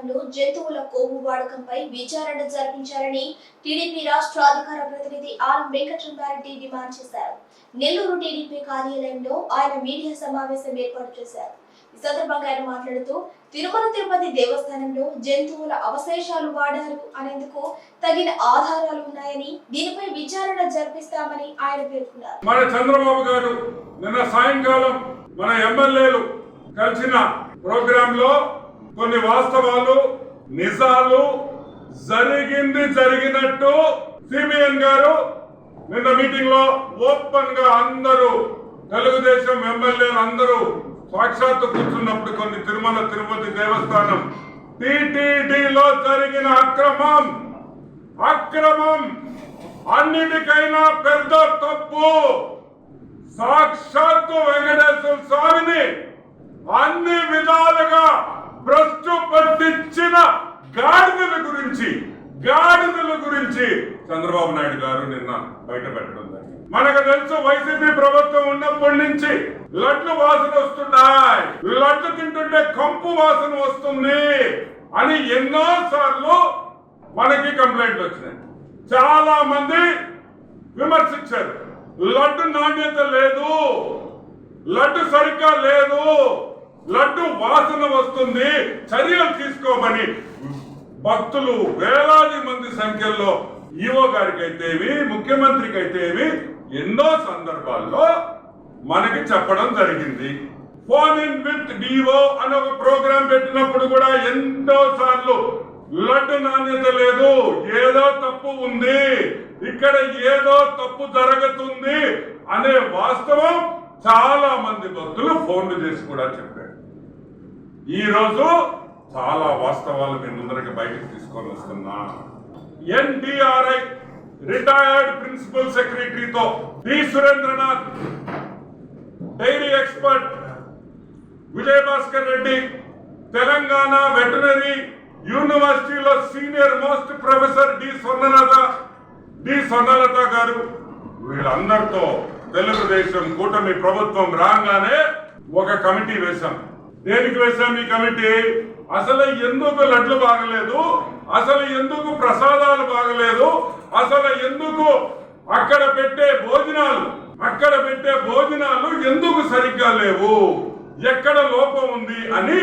దేవస్థానంలో జంతువుల కొవ్వు వాడకంపై విచారణ జరిపించాలని టీడీపీ రాష్ట్ర అధికార ప్రతినిధి ఆర్ వెంకటరంగారెడ్డి డిమాండ్ చేశారు. నెల్లూరు టీడీపీ కార్యాలయంలో ఆయన మీడియా సమావేశం ఏర్పాటు చేశారు. ఈ సందర్భంగా ఆయన మాట్లాడుతూ తిరుమల తిరుపతి దేవస్థానంలో జంతువుల అవశేషాలు వాడారు అనేందుకు తగిన ఆధారాలు ఉన్నాయని దీనిపై విచారణ జరిపిస్తామని ఆయన పేర్కొన్నారు. మన చంద్రబాబు గారు నిన్న సాయంకాలం మన ఎమ్మెల్యేలు కలిసిన ప్రోగ్రామ్లో కొన్ని వాస్తవాలు నిజాలు జరిగింది జరిగినట్టు సిబిఎన్ గారు నిన్న మీటింగ్లో ఓపెన్గా అందరూ తెలుగుదేశం ఎమ్మెల్యేలు అందరూ సాక్షాత్తు కూర్చున్నప్పుడు కొన్ని తిరుమల తిరుపతి దేవస్థానం టిటిడిలో జరిగిన అక్రమం. అక్రమం. అన్నిటికైనా పెద్ద తప్పు. సాక్షాత్తు వెంకటేశ్వర స్వామిని అన్ని విధాలుగా భ్రష్టు పట్టించిన గాడిదల గురించి గాడిదల గురించి చంద్రబాబు నాయుడు గారు నిన్న బయట పెట్టడం జరిగింది. మనకు తెలుసు వైసీపీ ప్రభుత్వం ఉన్నప్పటి నుంచి లడ్లు వాసన వస్తున్నాయి. లడ్లు తింటుంటే కంపు వాసన వస్తుంది అని ఎన్నో సార్లు మనకి కంప్లైంట్లు వచ్చినాయి. చాలా మంది విమర్శించారు. లడ్డు నాణ్యత లేదు. లడ్డు సరిగ్గా లేదు. లడ్డు వాసన వస్తుంది చర్యలు తీసుకోమని భక్తులు వేలాది మంది సంఖ్యలో ఈవో గారికి అయితేవి ముఖ్యమంత్రికి అయితేవి ఎన్నో సందర్భాల్లో మనకి చెప్పడం జరిగింది. ఫోన్ ఇన్ విత్ డిఓ అని ఒక ప్రోగ్రాం పెట్టినప్పుడు కూడా ఎన్నో సార్లు లడ్డు నాణ్యత లేదు ఏదో తప్పు ఉంది ఇక్కడ ఏదో తప్పు జరుగుతుంది అనే వాస్తవం చాలా మంది భక్తులు ఫోన్లు చేసి కూడా చెప్పారు. ఈరోజు చాలా వాస్తవాలు మీ అందరికి బయటకు తీసుకొని వస్తున్నా. NDRI retired principal సెక్రటరీతో D. Surendranath dairy expert Vijay Bhaskar Reddy Telangana veterinary యూనివర్సిటీలో senior most professor D. Swarnalatha D. Swarnalatha garu. వీళ్ళందరితో తెలుగుదేశం కూటమి ప్రభుత్వం రాగానే ఒక కమిటీ వేశాం. దేనికి వేశాం ఈ కమిటీ? అసలు ఎందుకు లడ్లు బాగలేదు? అసలు ఎందుకు ప్రసాదాలు బాగలేదు? అసలు ఎందుకు అక్కడ పెట్టే భోజనాలు అక్కడ పెట్టే భోజనాలు ఎందుకు సరిగ్గా లేవు? ఎక్కడ లోపం ఉంది అని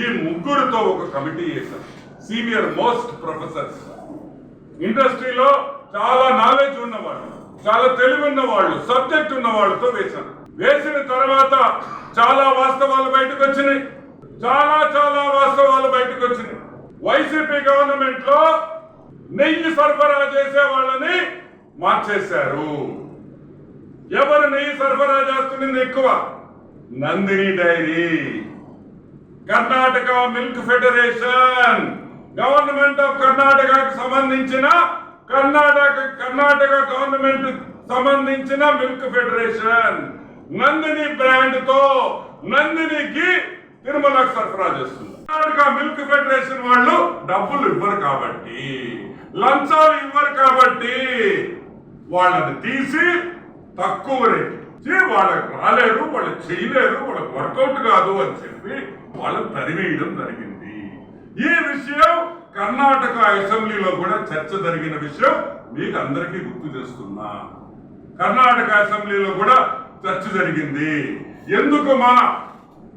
ఈ ముగ్గురుతో ఒక కమిటీ వేశాం. Senior most professors. ఇండస్ట్రీలో చాలా నాలెడ్జ్ ఉన్నవాళ్ళు చాలా తెలివి ఉన్న వాళ్ళు సబ్జెక్ట్ ఉన్న వాళ్ళతో వేశాను వేసిన తర్వాత చాలా వాస్తవాలు బయటకు వచ్చినాయి. చాలా చాలా వాస్తవాలు బయటకు వచ్చినాయి. వైసీపీ గవర్నమెంట్లో నెయ్యి సరఫరా చేసే వాళ్ళని మార్చేశారు. ఎవరు నెయ్యి సరఫరా చేస్తుంది ఎక్కువ? Nandini dairy. Karnataka milk federation. Government of కర్ణాటకకు సంబంధించిన కర్ణాటక కర్ణాటక గవర్నమెంట్ సంబంధించిన మిల్క్ ఫెడరేషన్. నందిని బ్రాండ్తో నందినికి తిరుమలకు సరఫరా చేస్తుంది కర్ణాటక మిల్క్ ఫెడరేషన్ వాళ్ళు డబ్బులు ఇవ్వరు కాబట్టి లంచాలు ఇవ్వరు కాబట్టి వాళ్ళని తీసి తక్కువ రేట్ వాళ్ళకి రాలేదు వాళ్ళు చేయలేరు వాళ్ళకి వర్కౌట్ కాదు అని చెప్పి వాళ్ళని తరివేయడం జరిగింది. ఈ విషయం కర్ణాటక అసెంబ్లీలో కూడా చర్చ జరిగిన విషయం మీకు అందరికీ గుర్తు చేస్తున్నా. కర్ణాటక అసెంబ్లీలో కూడా చర్చ జరిగింది. ఎందుకు మా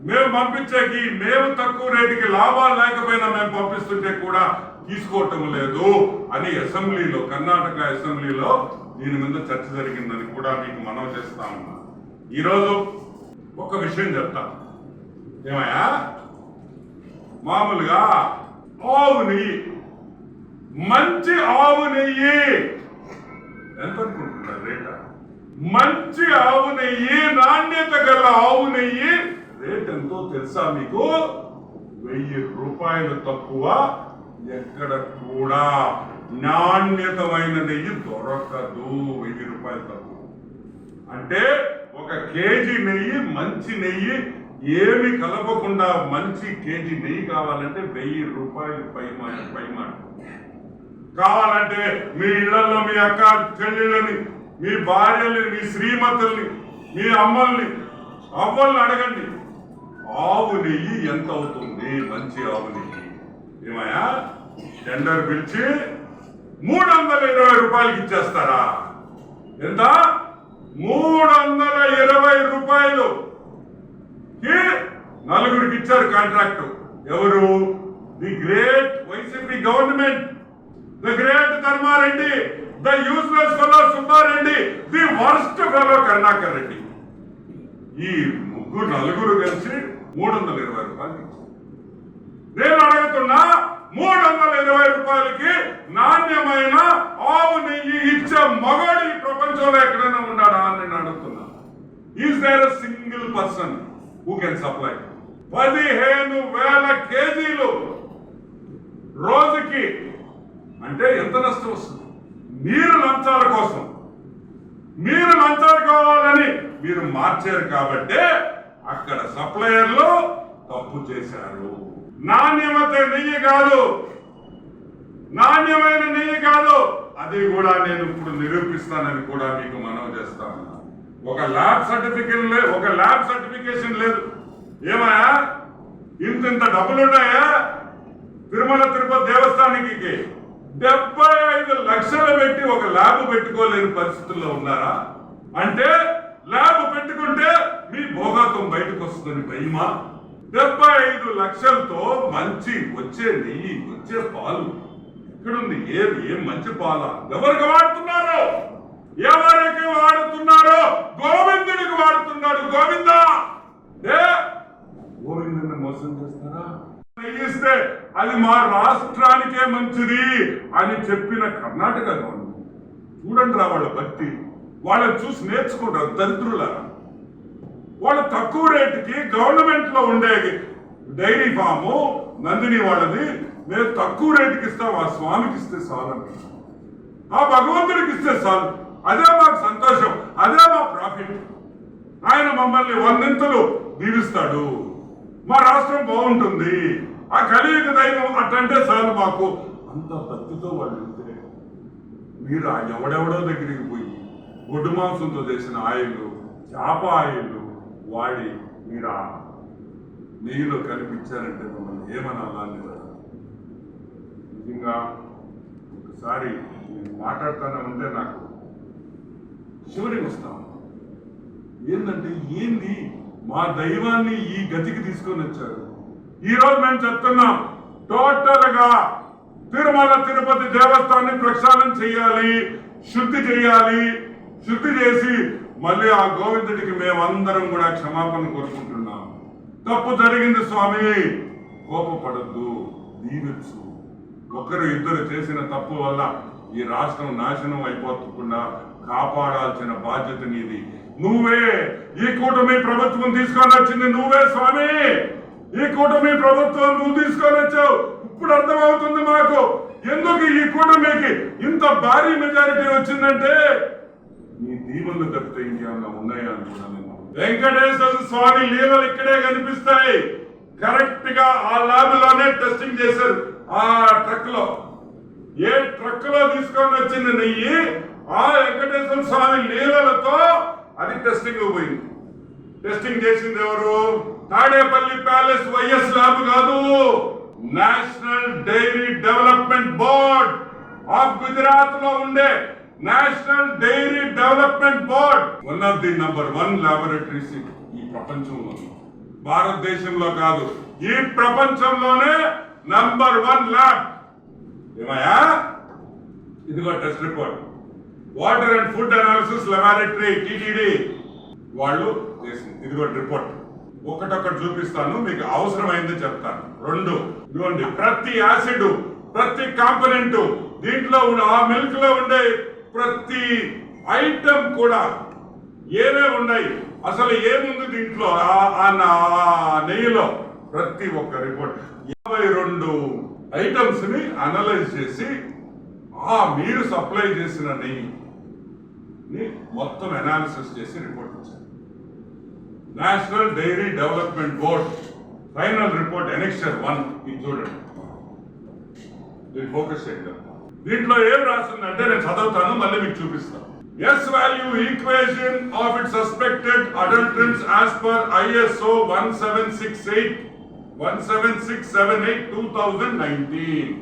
మేము పంపించేకి మేము తక్కువ రేటుకి లాభాలు లేకపోయినా మేము పంపిస్తుంటే కూడా తీసుకోవటం లేదు అని అసెంబ్లీలో కర్ణాటక అసెంబ్లీలో దీని మీద చర్చ జరిగిందని కూడా మీకు మనం చేస్తా ఉన్నా. ఈరోజు ఒక విషయం చెప్తా. ఏమయ్యా? మామూలుగా ఆవు నెయ్యి మంచి ఆవు నెయ్యి. ఎంత అనుకుంటున్నారు రేటా? మంచి ఆవు నెయ్యి నాణ్యత గల ఆవు నెయ్యి. రేట్ ఎంతో తెలుసా మీకు? వెయ్యి రూపాయలు తక్కువ. ఎక్కడ కూడా నాణ్యతమైన నెయ్యి దొరకదు. వెయ్యి రూపాయలు తక్కువ. అంటే ఒక కేజీ నెయ్యి మంచి నెయ్యి ఏమి కలపకుండా మంచి కేజీ నెయ్యి కావాలంటే వెయ్యి రూపాయలు పై మాట పై కావాలంటే మీ ఇళ్ళలో మీ అక్క చెల్లెళ్ళని మీ భార్యల్ని మీ శ్రీమతుల్ని మీ అమ్మల్ని అవ్వల్ని అడగండి. ఆవు నెయ్యి ఎంత అవుతుంది? మంచి ఆవు నెయ్యి. ఏమయ్యా? టెండర్ పిలిచి మూడు వందల ఇరవై రూపాయలకి ఇచ్చేస్తారా? ఎంత? మూడు వందల ఇరవై రూపాయలు నలుగురికి ఇచ్చారు కాంట్రాక్ట్. ఎవరు? The great YCP government. The great Dharma Reddy the useless fellow Subba Reddy the worst fellow Karunakar Reddy. ఈ ముగ్గురు నలుగురు కలిసి మూడు వందల ఇరవై రూపాయలు నేను అడుగుతున్నా మూడు వందల ఇరవై రూపాయలకి నాణ్యమైన ఆవు నెయ్యి ఇచ్చే మగోడు ఈ ప్రపంచంలో ఎక్కడైనా ఉన్నాడా అని నేను అడుగుతున్నా. Is there single person who can supply పదిహేను వేల కేజీలు రోజుకి అంటే ఎంత నష్టం వస్తుంది. మీరు లంచాల కోసం. మీరు లంచాలు కావాలని మీరు మార్చారు కాబట్టే అక్కడ సప్లయర్లు తప్పు చేశారు. నాణ్యమత నెయ్యి కాదు. నాణ్యమైన నెయ్యి కాదు. అది కూడా నేను ఇప్పుడు నిరూపిస్తానని కూడా మీకు మనవి చేస్తాను ఒక ల్యాబ్ సర్టిఫికేట్ లేదు ఒక ల్యాబ్ సర్టిఫికేషన్ లేదు. ఏమయ్యా? ఇంత ఇంత డబ్బులు ఉన్నాయా తిరుమల తిరుపతి దేవస్థానానికి డెబ్బై ఐదు లక్షలు పెట్టి ఒక ల్యాబ్ పెట్టుకోలేని పరిస్థితుల్లో ఉన్నారా? అంటే ల్యాబ్ పెట్టుకుంటే మీ భోగాతం బయటకు వస్తుందని భయమా? డెబ్బై ఐదు లక్షలతో మంచి వచ్చే నెయ్యి వచ్చే పాలు. ఇక్కడుంది ఏది? ఏం మంచి పాల? ఎవరికి వాడుతున్నారు? ఎవరికి వాడుతున్నారు? గోవిందుడికి వాడుతున్నాడు గోవిందా! ఏ నెయ్యిస్తే అది మా రాష్ట్రానికే మంచిది అని చెప్పిన కర్ణాటక గవర్నమెంట్ చూడండి రా వాళ్ళ భక్తి. వాళ్ళని చూసి నేర్చుకుంటారు దరిద్రులారా. వాళ్ళు తక్కువ రేటుకి గవర్నమెంట్లో ఉండే డైరీ ఫాము నందిని వాళ్ళది. మేము తక్కువ రేటుకి ఇస్తాం ఆ స్వామికి ఇస్తే చాలు. ఆ భగవంతుడికి ఇస్తే చాలు. అదే మాకు సంతోషం అదే మా ప్రాఫిట్. ఆయన మమ్మల్ని వందింతలు దీవిస్తాడు. మా రాష్ట్రం బాగుంటుంది. ఆ కలియుగ దైవం అట్టంటే చాలు మాకు. అంత భక్తితో వాళ్ళు వెళ్తే మీరు ఆ ఎవడెవడో దగ్గరికి పోయి గొడ్డు మాంసంతో చేసిన ఆయిల్ చేప ఆయిల్ వాడి మీరు ఆ నెయ్యిలో కనిపించారంటే మమ్మల్ని ఏమనాలా నిజంగా ఒకసారి నేను మాట్లాడుతానే ఉంటే నాకు శివరింగ్ వస్తాను ఏంటంటే ఏంది మా దైవాన్ని ఈ గతికి తీసుకొని వచ్చారు? ఈ రోజు మేము చెప్తున్నాం టోటల్గా తిరుమల తిరుపతి దేవస్థానాన్ని ప్రక్షాళన చేయాలి శుద్ధి చేయాలి శుద్ధి చేసి మళ్ళీ ఆ గోవిందుడికి మేమందరం కూడా క్షమాపణ కోరుకుంటున్నాం. తప్పు జరిగింది స్వామి కోపపడద్దు దీవించు. ఒకరు ఇద్దరు చేసిన తప్పు వల్ల ఈ రాష్ట్రం నాశనం అయిపోకుండా కాపాడాల్సిన బాధ్యత నీది. నువ్వే ఈ కూటమి ప్రభుత్వం తీసుకొని వచ్చింది నువ్వే స్వామి! ఈ కూటమి ప్రభుత్వం నువ్వు తీసుకొని వచ్చావు. ఇప్పుడు అర్థమవుతుంది మాకు. ఎందుకు ఈ కూటమికి ఇంత భారీ మెజారిటీ వచ్చిందంటే? నీ దీవులు తప్పితే ఇంకేమన్నా ఉన్నాయా అనుకున్నాను వెంకటేశ్వర స్వామి లీలలు ఇక్కడే కనిపిస్తాయి. కరెక్ట్గా ఆ ల్యాబ్లోనే టెస్టింగ్ చేశారు. ఆ ట్రక్లో. ఏ ట్రక్లో తీసుకొని వచ్చింది నెయ్యి? ఆ వెంకటేశ్వర స్వామి లీలలతో అది టెస్టింగ్ పోయింది. టెస్టింగ్ చేసింది ఎవరు? తాడేపల్లి ప్యాలెస్ వైఎస్ ల్యాబ్ కాదు. National dairy development board of గుజరాత్లో ఉండే national dairy development board. One of the number one laboratories ఈ ప్రపంచంలో. భారతదేశంలో కాదు. ఈ ప్రపంచంలోనే నంబర్ వన్ ల్యాబ్ ఏమయ్యా? ఇదిగో test report water and food analysis laboratory TTD వాళ్ళు చేసింది. ఇదిగో రిపోర్ట్ ఒకటొకటి చూపిస్తాను మీకు అవసరమైంది చెప్తాను. రెండు ఇదిగోండి ప్రతి యాసిడ్ ప్రతి కాంపనెంట్ దీంట్లో ఉన్న ఆ మిల్క్లో ఉండే ప్రతి ఐటమ్ కూడా ఏమేమి ఉన్నాయి? అసలు ఏముంది దీంట్లో? ఆ- నెయ్యిలో ప్రతి ఒక్క రిపోర్ట్ యాభై రెండు ఐటమ్స్ని అనలైజ్ చేసి ఆ మీరు సప్లై చేసిన నెయ్యి మొత్తం అనాలిసిస్ చేసి రిపోర్ట్ ఇచ్చారు. National dairy development board final report annexure one ఇది చూడండి. ఫోకస్ చేయండి దీంట్లో ఏం రాసిందంటే నేను చదువుతాను మళ్ళీ మీకు చూపిస్తాను. S value equation of it suspected adulterants as per ISO one seven six eight one seven six seven eight two thousand nineteen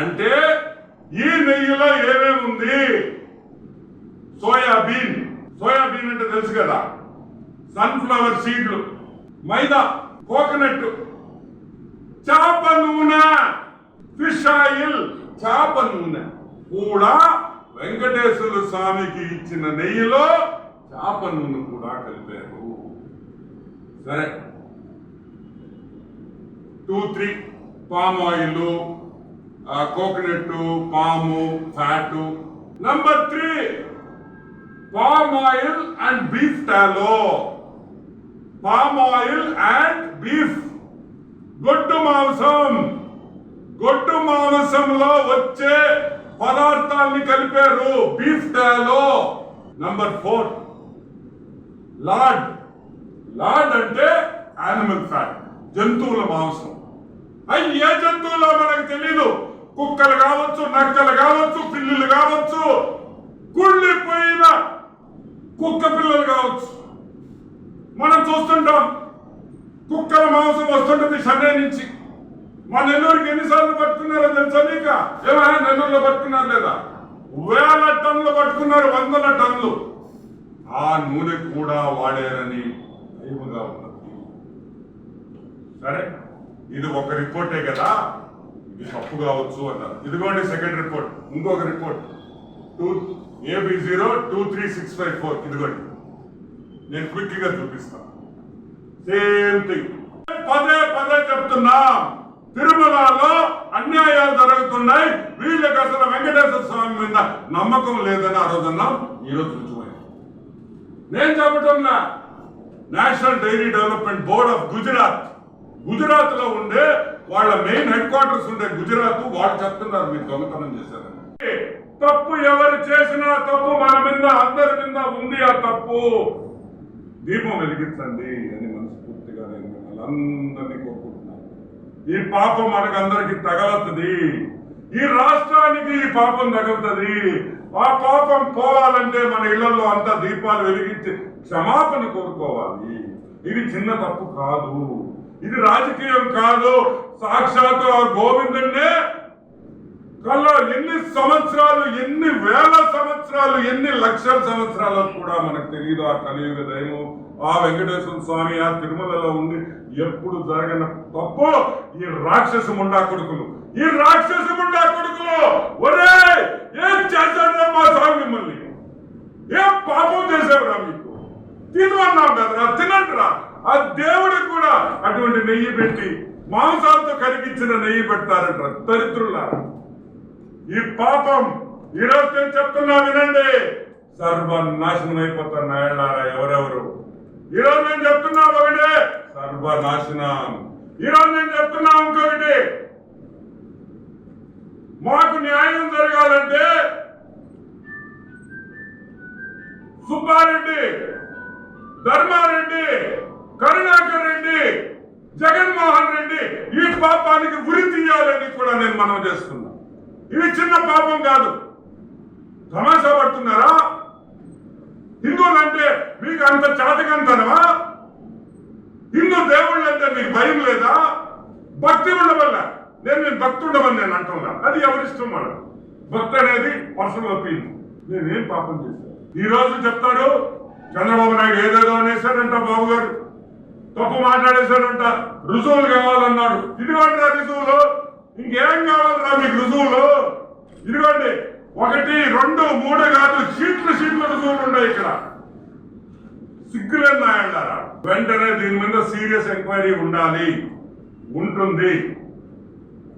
అంటే ఈ నెయ్యిలో ఏమేమి ఉంది సోయాబీన్. సోయాబీన్ అంటే తెలుసు కదా? సన్ఫ్లవర్ సీడ్లు మైదా కోకోనట్ చేప నూనె ఫిష్ ఆయిల్ చేప నూనె కూడా వెంకటేశ్వర స్వామికి ఇచ్చిన నెయ్యిలో చేప నూనె కూడా కలిపారు. సరే. Two three palm oil coconut palm fat number three palm oil and beef tallow palm oil and beef. గొడ్డు మాంసం. గొడ్డు మాంసంలో వచ్చే పదార్థాన్ని కలిపారు beef tallow number four lard. Lard అంటే యానిమల్ ఫ్యాట్ జంతువుల మాంసం. అవి ఏ జంతువులో మనకు తెలీదు? కుక్కలు కావచ్చు నక్కలు కావచ్చు పిల్లులు కావచ్చు కుళ్ళిపోయిన కుక్క పిల్లలు కావచ్చు మనం చూస్తుంటాం కుక్కల మాంసం వస్తుంటుంది చెన్నై నుంచి. మా నెల్లూరుకి ఎన్నిసార్లు పట్టుకున్నారో తెలుసా నీక? ఏమైనా నెల్లూరులో పట్టుకున్నారు లేదా? వేల టన్నులు పట్టుకున్నారు వందల టన్నులు. ఆ నూనె కూడా వాడారని భయముగా ఉన్నది. సరే ఇది ఒక రిపోర్టే కదా? ఇది తప్పు కావచ్చు అన్నారు. ఇదిగోండి సెకండ్ రిపోర్ట్ ఇంకొక report. Two A B zero two three six five four. ఇదిగోండి. నేను క్విక్గా చూపిస్తాను సేమ్ థింగ్. పదే పదే చెప్తున్నా. తిరుమలలో అన్యాయాలు జరుగుతున్నాయి. వీళ్ళకి అసలు వెంకటేశ్వర స్వామి మీద నమ్మకం లేదని ఆ రోజు ఈ రోజు రుజువైంది నేను చెప్పటంలా national dairy development board of Gujarat గుజరాత్లో ఉండే వాళ్ళ మెయిన్ హెడ్ క్వార్టర్స్ ఉండే గుజరాత్ వాళ్ళు చెప్తున్నారు మీరు దొంగతనం చేశారని. తప్పు ఎవరు చేసినా తప్పు మన మీద అందరి మీద ఉంది ఆ తప్పు. దీపం వెలిగించండి అని మనస్ఫూర్తిగా నేను మిమ్మల్ని అందరినీ కోరుకుంటున్నాను. ఈ పాపం మనకందరికి తగలతుంది ఈ రాష్ట్రానికి ఈ పాపం తగులుతుంది. ఆ పాపం పోవాలంటే మన ఇళ్ళలో అంతా దీపాలు వెలిగించి క్షమాపణ కోరుకోవాలి. ఇది చిన్న తప్పు కాదు. ఇది రాజకీయం కాదు. సాక్షాత్ ఆ గోవిందుడినే కల్లా ఎన్ని సంవత్సరాలు ఎన్ని వేల సంవత్సరాలు ఎన్ని లక్షల సంవత్సరాలు కూడా మనకు తెలియదు ఆ కలియుగ దైవం ఆ వెంకటేశ్వర స్వామి ఆ తిరుమలలో ఉంది ఎప్పుడు జరగన తప్పు ఈ రాక్షసు ముండా కొడుకులు. ఈ రాక్షసు ముండా కొడుకులు! ఒరే! ఏం చేశాడు మా స్వామి మిమ్మల్ని? ఏం పాపం చేసేవరా మీకు? తినమన్నాం కదరా తినండిరా. ఆ దేవుడికి కూడా అటువంటి నెయ్యి పెట్టి మాంసాలతో కరిగించిన నెయ్యి పెడతారంట దరిద్రుల ఈ పాపం ఈ రోజు నేను చెప్తున్నా వినండి. సర్వనాశనం అయిపోతారు నాయనారా ఎవరెవరు? ఈ రోజు నేను చెప్తున్నా ఒకటి. సర్వనాశనం. ఈ రోజు నేను చెప్తున్నా ఇంకొకటి. మాకు న్యాయం జరగాలంటే సుబ్బారెడ్డి ధర్మారెడ్డి కరుణాకర్ రెడ్డి జగన్మోహన్ రెడ్డి ఈ పాపానికి ఉరి తీయాలని కూడా నేను మనం చేస్తున్నా. ఇది చిన్న పాపం కాదు. తమాషా పడుతున్నారా? హిందువులంటే మీకు అంత చాతకంతనవా హిందూ దేవుళ్ళు అంటే మీకు భయం లేదా? భక్తి ఉండవల్ల. నేను నేను భక్తి ఉండవని నేను అంటున్నా. అది ఎవరిష్టం మనం భక్తి అనేది పర్సనల్ ఒపీనియన్ నేనేం పాపం చేశాను? ఈ రోజు చెప్తాడు చంద్రబాబు నాయుడు ఏదేదో అనేసాడంట బాబు గారు తప్పు మాట్లాడేశాడంట. రుజువులు కావాలన్నాడు. ఇదిగోండి రా రుజువులు. ఇంకేం కావాలరా మీకు రుజువులు? ఇదిగోండి. ఒకటి రెండు మూడు కాదు సీట్లు సీట్లు రుజువులు ఇక్కడ. సిగ్గులేదు నాయంటారా వెంటనే దీని మీద సీరియస్ ఎంక్వైరీ ఉండాలి. ఉంటుంది.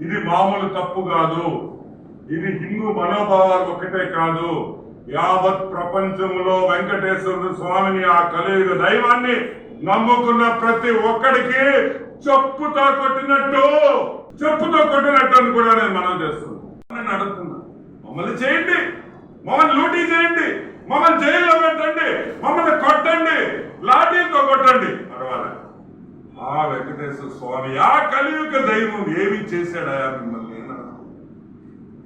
ఇది మామూలు తప్పు కాదు. ఇది హిందూ మనోభావాలు ఒకటే కాదు. యావత్ ప్రపంచంలో వెంకటేశ్వర స్వామిని ఆ కలియుగ దైవాన్ని నమ్ముకున్న ప్రతి ఒక్కడికి చెప్పుతో కొట్టినట్టు చెప్పుతో కొట్టినట్టు అని కూడా నేను మనం చేస్తున్నాను నడుపుతున్నాను మమ్మల్ని చేయండి. మమ్మల్ని లూటీ చేయండి. మమ్మల్ని జైల్లో పెట్టండి. మమ్మల్ని కొట్టండి. లాఠీలతో కొట్టండి. పర్వాలేదు. ఆ వెంకటేశ్వర స్వామి ఆ కలియుగ దైవం ఏమి చేశాడయా మిమ్మల్ని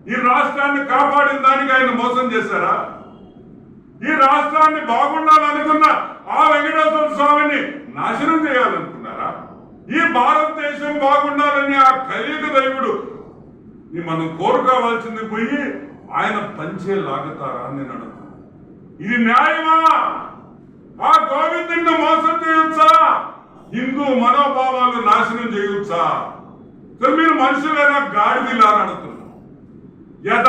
ఈ రాష్ట్రాన్ని కాపాడిన దానికి ఆయన మోసం చేశారా? ఈ రాష్ట్రాన్ని బాగుండాలనుకున్న ఆ వెంకటేశ్వర స్వామిని నాశనం చేయాలనుకున్నారా? ఈ భారతదేశం బాగుండాలని ఆ కలియుగ దైవుడు ఈ మనం కోరుకోవాల్సింది పోయి ఆయన పంచే లాగుతారా అని నేను అడుగుతాను ఇది న్యాయమా? ఆ గోవిందుడిని మోసం చేయొచ్చా? హిందూ మనోభావాలు నాశనం చేయొచ్చా? మీరు మనుషులైనా గాడిదిలా నడుతున్నారు ఎద